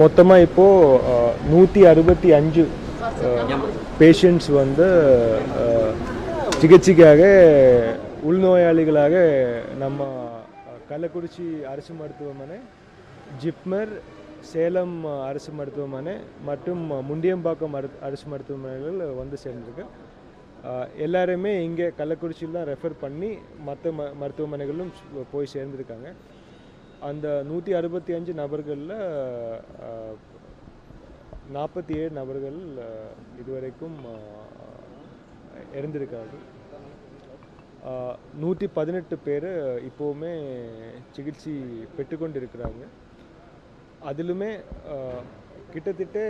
மொத்தமாக இப்போது நூற்றி அறுபத்தி அஞ்சு பேஷண்ட்ஸ் வந்து சிகிச்சைக்காக உள்நோயாளிகளாக நம்ம கள்ளக்குறிச்சி அரசு மருத்துவமனை ஜிப்மர் சேலம் அரசு மருத்துவமனை மற்றும் முண்டியம்பாக்கம் அரசு மருத்துவமனைகள் வந்து சேர்ந்துருக்கு. எல்லாருமே இங்கே கள்ளக்குறிச்சியில் தான் ரெஃபர் பண்ணி மற்ற ம மருத்துவமனைகளும் போய் சேர்ந்துருக்காங்க. அந்த நூற்றி அறுபத்தி அஞ்சு நபர்களில் நாற்பத்தி ஏழு நபர்கள் இதுவரைக்கும் அஹ், இறந்திருக்காங்க நூற்றி பதினெட்டு பேர் இப்போவுமே சிகிச்சை பெற்றுக்கொண்டு இருக்கிறாங்க அதிலுமே கிட்டத்தட்ட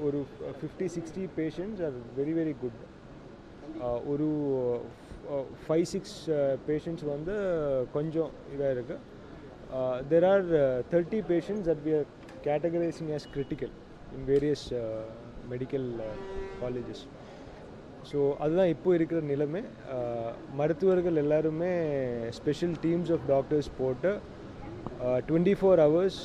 ஒரு fifty sixty patients are very very good. ஒரு ஃபைவ் சிக்ஸ் பேஷண்ட்ஸ் வந்து கொஞ்சம் இதாக இருக்குது there are thirty patients that we are categorising as critical in various medical colleges so அதுதான் இப்போ இருக்கிற நிலைமை. Uh, மருத்துவர்கள் எல்லாருமே ஸ்பெஷல் டீம்ஸ் ஆஃப் டாக்டர்ஸ் போட்டு டுவெண்ட்டி ஃபோர் ஹவர்ஸ்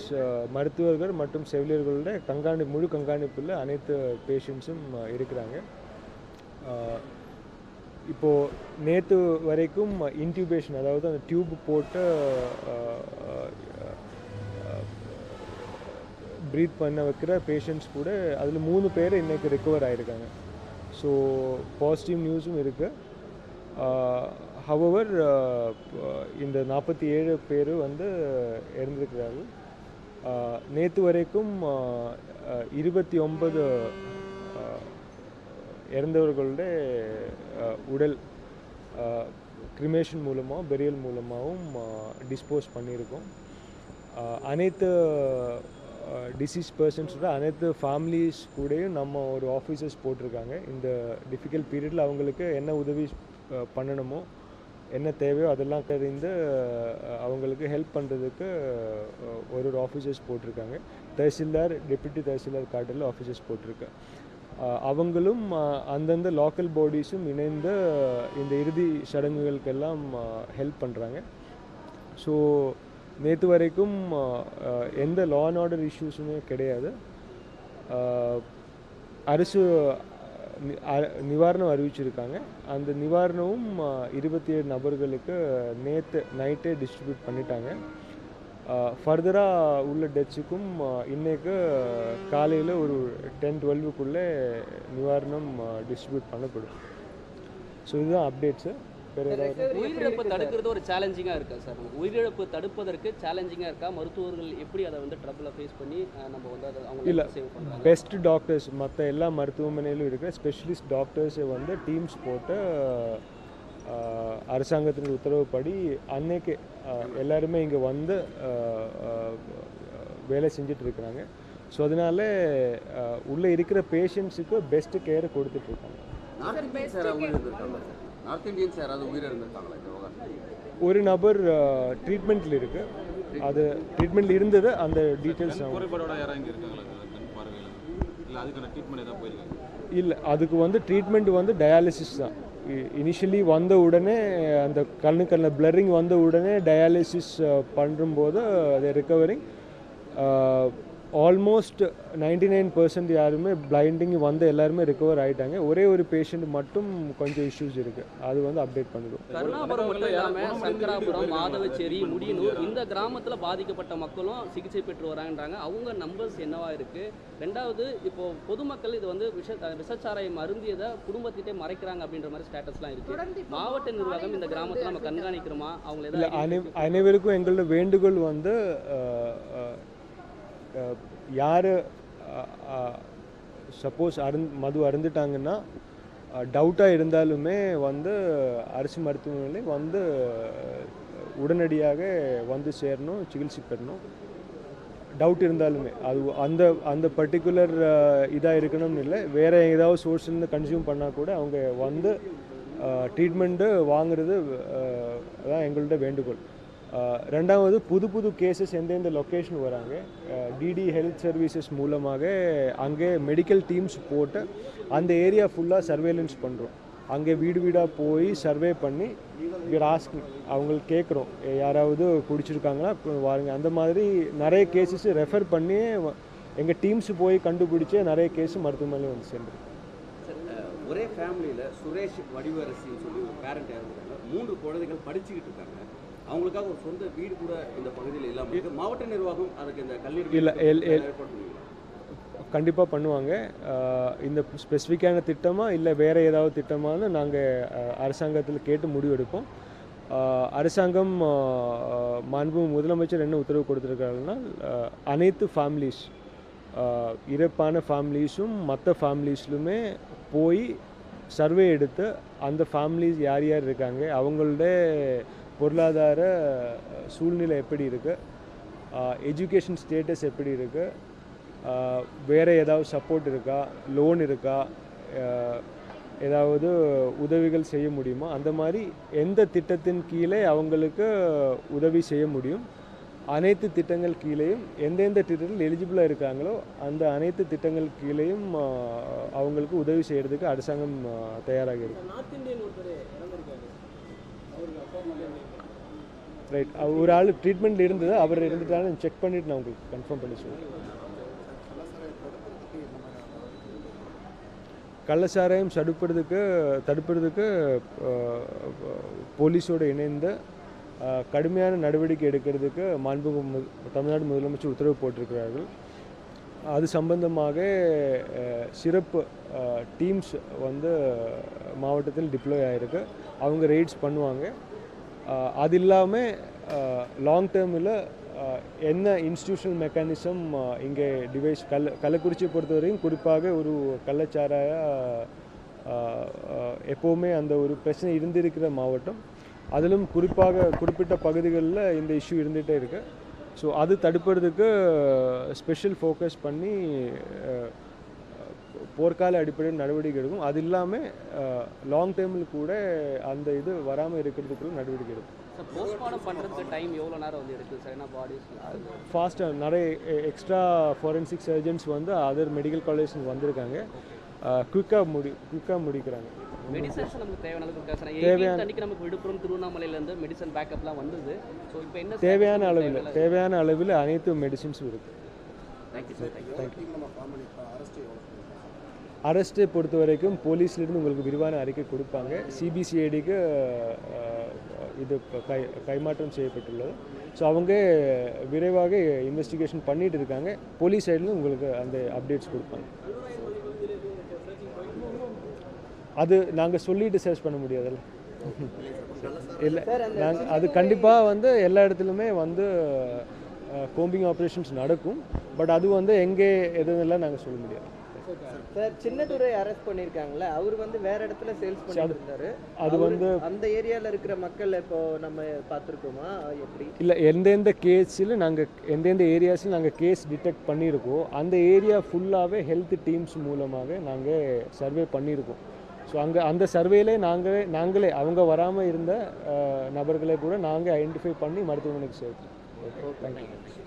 மருத்துவர்கள் மற்றும் செவிலியர்களோட கண்காணி முழு கண்காணிப்பில் அனைத்து பேஷண்ட்ஸும் uh, இருக்கிறாங்க. Uh, இப்போது நேற்று வரைக்கும் இன்டியூபேஷன் அதாவது அந்த டியூப் போட்டு ப்ரீத் பண்ண வைக்கிற பேஷண்ட்ஸ் கூட அதில் மூணு பேர் இன்றைக்கி ரெக்கவர் ஆகிருக்காங்க ஸோ பாசிட்டிவ் நியூஸும் இருக்குது ஹவவர் இந்த நாற்பத்தி ஏழு பேர் வந்து இறந்திருக்கிறார்கள். நேற்று வரைக்கும் இருபத்தி ஒன்பது இறந்தவர்களுடைய உடல் கிரிமேஷன் மூலமாக பெரியல் மூலமாகவும் டிஸ்போஸ் பண்ணியிருக்கோம். அனைத்து டிசீஸ் பர்சன்ஸோட அனைத்து ஃபேமிலிஸ் கூடயும் நம்ம ஒரு ஆஃபீஸர்ஸ் போட்டிருக்காங்க. இந்த டிஃபிகல்ட் பீரியடில் அவங்களுக்கு என்ன உதவி பண்ணணுமோ என்ன தேவையோ அதெல்லாம் தெரிந்து அவங்களுக்கு ஹெல்ப் பண்ணுறதுக்கு ஒரு ஒரு ஆஃபீஸர்ஸ் போட்டிருக்காங்க. தஹசில்தார் டெப்யூட்டி தஹசில்தார் கார்டில் ஆஃபீஸர்ஸ் போட்டிருக்கேன் அவங்களும் அந்தந்த லோக்கல் பாடிஸும் இணைந்து இந்த இறுதி சடங்குகளுக்கெல்லாம் ஹெல்ப் பண்ணுறாங்க ஸோ நேற்று வரைக்கும் எந்த லா அண்ட் ஆர்டர் இஷ்யூஸுமே கிடையாது. அரசு நிவாரணம் அறிவிச்சிருக்காங்க. அந்த நிவாரணமும் இருபத்தி ஏழு நபர்களுக்கு நேற்று நைட்டே டிஸ்ட்ரிபியூட் பண்ணிட்டாங்க. ஃபர்தராக உள்ள டெத்ஸுக்கும் இன்னைக்கு காலையில் ஒரு டென் டுவெல்வுக்குள்ளே நிவாரணம் டிஸ்ட்ரிபியூட் பண்ணப்படும். ஸோ இதுதான் அப்டேட்ஸு உயிரிழப்பு தடுக்கிறது ஒரு சேலஞ்சிங்காக இருக்கா சார் உயிரிழப்பு தடுப்பதற்கு சேலஞ்சிங்காக இருக்கா? மருத்துவர்கள் எப்படி அதை வந்து ட்ரபிளை ஃபேஸ் பண்ணி நம்ம வந்து அதை இல்ல. அவங்க பண்ணுறாங்க பெஸ்ட் டாக்டர்ஸ் மற்ற எல்லா மருத்துவமனையிலும் இருக்கிற ஸ்பெஷலிஸ்ட் டாக்டர்ஸை வந்து டீம்ஸ் போட்டு அஹ், அரசாங்கத்தின் உத்தரவுப்படி அன்னைக்கு எல்லாருமே இங்கே வந்து வேலை செஞ்சுட்டு இருக்கிறாங்க. ஸோ அதனால உள்ளே இருக்கிற பேஷண்ட்ஸுக்கு பெஸ்ட் கேர் இந்த விவகாரத்தில் ஒரு நபர் ட்ரீட்மெண்ட்டில் இருக்கு. அது ட்ரீட்மெண்ட்டில் இருந்தது அந்த டீட்டெயில்ஸ் இல்லை அதுக்கு வந்து ட்ரீட்மெண்ட் வந்து டயாலிசிஸ் தான். இனிஷியலி வந்த உடனே அந்த கண்ணு கண்ணில் பிளரிங் வந்த உடனே டயாலிசிஸ் பண்ணும்போது அது recovering almost ninety nine percent யாருமே பிளைண்டிங் வந்து எல்லாருமே ரெக்கவர் ஆகிட்டாங்க ஒரே ஒரு பேஷண்ட் மட்டும் கொஞ்சம் இஷ்யூஸ் இருக்குது அது வந்து அப்டேட் பண்ணிடுவோம் கருணாபுரம் மட்டும் இல்லாமல் சங்கராபுரம் மாதவச்சேரி முடியனூர் இந்த கிராமத்தில் பாதிக்கப்பட்ட மக்களும் சிகிச்சை பெற்று வராங்கன்றாங்க. அவங்க நம்பர்ஸ் என்னவா இருக்கு? ரெண்டாவது இப்போ பொதுமக்கள் இது வந்து விஷ அஹ் விஷச்சாராயம் அருந்தியதை குடும்பத்திட்டே மறைக்கிறாங்க அப்படின்ற மாதிரி ஸ்டேட்டஸ்லாம் இருக்கு. மாவட்ட நிர்வாகம் இந்த கிராமத்தில் நம்ம கண்காணிக்கிறோமா? அவங்கள அனைவருக்கும் எங்களோட வேண்டுகோள் வந்து யார் சப்போஸ் அருந் மது அருந்துட்டாங்கன்னா டவுட்டாக இருந்தாலுமே வந்து அரசு மருத்துவமனையில் வந்து உடனடியாக வந்து சேரணும் சிகிச்சை பெறணும். டவுட் இருந்தாலுமே. அது அந்த அந்த பர்டிகுலர் இதாக இருக்கணும்னு இல்லை. வேறு ஏதாவது சோர்ஸ்லேருந்து கன்சியூம் பண்ணால் கூட அவங்க வந்து ட்ரீட்மெண்ட்டு வாங்குறது தான் அதான் எங்கள்கிட்ட வேண்டுகோள். ரெண்டாவது புது புது கேசஸ் எந்தெந்த லொக்கேஷன் வராங்க? டிடி ஹெல்த் சர்வீசஸ் மூலமாக அங்கே மெடிக்கல் டீம்ஸ் போட்டு அந்த ஏரியா ஃபுல்லாக சர்வேலன்ஸ் பண்ணுறோம் அங்கே வீடு வீடாக போய் சர்வே பண்ணி ஆஸ்க் அவங்களுக்கு கேட்குறோம். யாராவது பிடிச்சிருக்காங்கன்னா வாருங்க. அந்த மாதிரி நிறைய கேசஸ் ரெஃபர் பண்ணி எங்கள் டீம்ஸ் போய் கண்டுபிடிச்சி நிறைய கேஸ் மருத்துவமனையில் வந்து சேர்ந்துருக்கு ஒரே ஃபேமிலியில் சுரேஷ் வடிவரசின்னு சொல்லி ஒரு பேரண்ட் மூன்று குழந்தைகள் படிச்சுக்கிட்டு இருக்காங்க. அவங்களுக்காக ஒரு சொந்த வீடு கூட இந்த பகுதியில் இல்லாமல் மாவட்ட நிர்வாகம் அதுக்கு இந்த இல்ல, பண்ணுவீங்களா? கண்டிப்பாக பண்ணுவாங்க. இந்த ஸ்பெசிஃபிக்கான திட்டமா இல்லை வேறு ஏதாவது திட்டமானு நாங்கள் அரசாங்கத்தில் கேட்டு முடிவெடுப்போம் அரசாங்கம் மாண்பு முதலமைச்சர் என்ன உத்தரவு கொடுத்துருக்காருன்னா அனைத்து ஃபேமிலிஸ் இறப்பான ஃபேமிலிஸும் மற்ற ஃபேமிலிஸ்லுமே போய் சர்வே எடுத்து அந்த ஃபேமிலிஸ் யார் யார் இருக்காங்க அவங்களோட பொருளாதார சூழ்நிலை எப்படி இருக்குது எஜுகேஷன் ஸ்டேட்டஸ் எப்படி இருக்குது வேறு ஏதாவது சப்போர்ட் இருக்கா? லோன் இருக்கா? ஏதாவது உதவிகள் செய்ய முடியுமா? அந்த மாதிரி எந்த திட்டத்தின் கீழே அவங்களுக்கு உதவி செய்ய முடியும்? அனைத்து திட்டங்கள் கீழேயும் எந்தெந்த திட்டத்தில் எலிஜிபிளாக இருக்காங்களோ அந்த அனைத்து திட்டங்கள் கீழேயும் அவங்களுக்கு உதவி செய்கிறதுக்கு அரசாங்கம் தயாராக இருக்கு. ரைட் ஒரு ஆள் ட்ரீட்மெண்ட் இருந்தது அவர் இருந்துட்டாலும் செக் பண்ணிவிட்டு நான் உங்களுக்கு கன்ஃபார்ம் பண்ணி சொல்கிறேன் கள்ளச்சாராயம் தடுப்பதுக்கு தடுப்பதுக்கு போலீஸோடு இணைந்து கடுமையான நடவடிக்கை எடுக்கிறதுக்கு மாண்புமிகு தமிழ்நாடு முதலமைச்சர் உத்தரவு போட்டிருக்கிறார்கள். அது சம்பந்தமாக சிறப்பு டீம்ஸ் வந்து மாவட்டத்தில் டிப்ளோய் ஆகிருக்கு அவங்க ரெய்ட்ஸ் பண்ணுவாங்க. அது இல்லாமல் லாங் டேர்மில் என்ன இன்ஸ்டியூஷனல் மெக்கானிசம் இங்கே டிவைஸ் கள்ள கள்ளக்குறிச்சியை பொறுத்தவரையும் குறிப்பாக ஒரு கள்ளச்சாராய எப்போவுமே அந்த ஒரு பிரச்சனை இருந்திருக்கிற மாவட்டம். அதிலும் குறிப்பாக குறிப்பிட்ட பகுதிகளில் இந்த இஷ்யூ இருந்துகிட்டே இருக்குது ஸோ அது தடுப்பதற்கு ஸ்பெஷல் ஃபோக்கஸ் பண்ணி அஹ், போர்க்கால அடிப்படையில் நடவடிக்கை எடுக்கும். அது இல்லாமல் லாங் டேர்மில் கூட அந்த இது வராமல் இருக்கிறதுக்குள்ள நடவடிக்கை எடுக்கும். ஃபாஸ்ட்டாக நிறைய எக்ஸ்ட்ரா ஃபாரன்சிக் சர்ஜன்ஸ் வந்து அதர் மெடிக்கல் காலேஜ் வந்திருக்காங்க. குயிக்காக முடி குயிக்காக முடிக்கிறாங்க. மெடிசன்ஸ் நமக்கு தேவையான- அன்னைக்கு நமக்கு விழுப்புரம் திருவண்ணாமலையிலேருந்து மெடிசன் பேக்கப்லாம் வந்தது. ஸோ இப்போ என்ன தேவையான அளவில்? தேவையான அளவில் அனைத்து மெடிசின்ஸும் இருக்குது அரெஸ்ட்டை பொறுத்த வரைக்கும் போலீஸ்லேருந்து உங்களுக்கு விரிவான அறிக்கை கொடுப்பாங்க. சிபிசிஐடிக்கு இது கை கைமாற்றம் செய்யப்பட்டுள்ளது. ஸோ அவங்க விரைவாக இன்வெஸ்டிகேஷன் பண்ணிட்டு இருக்காங்க. போலீஸ் சைடில் உங்களுக்கு அந்த அப்டேட்ஸ் கொடுப்பாங்க. அது நாங்கள் சொல்லிட்டு சர்ச் பண்ண முடியாதுல்ல. இல்லை நாங்கள் அது கண்டிப்பாக வந்து எல்லா இடத்துலையுமே வந்து கோம்பிங் ஆப்ரேஷன்ஸ் நடக்கும். பட் அது வந்து எங்கே எதுன்னெல்லாம் நாங்கள் சொல்ல முடியாது. சார் சின்னதுரை அரெஸ்ட் பண்ணியிருக்காங்கல்ல அவர் வந்து வேற இடத்துல சேல்ஸ் பண்ணிட்டு இருந்தாரு அது வந்து அந்த ஏரியால இருக்கிற மக்கள் இப்போ நம்ம பார்த்துருக்கோமா? எப்படி? இல்லை எந்தெந்த கேஸில் நாங்கள் எந்தெந்த ஏரியாஸில் நாங்கள் கேஸ் டிடெக்ட் பண்ணியிருக்கோம் அந்த ஏரியா ஃபுல்லாகவே ஹெல்த் டீம்ஸ் மூலமாக நாங்கள் சர்வே பண்ணியிருக்கோம் ஸோ அங்கே அந்த சர்வேலே நாங்களே நாங்களே அவங்க வராமல் இருந்த நபர்களை கூட நாங்கள் ஐடென்டிஃபை பண்ணி மருத்துவமனைக்கு சேர்த்தோம் ஓகே தேங்க்யூ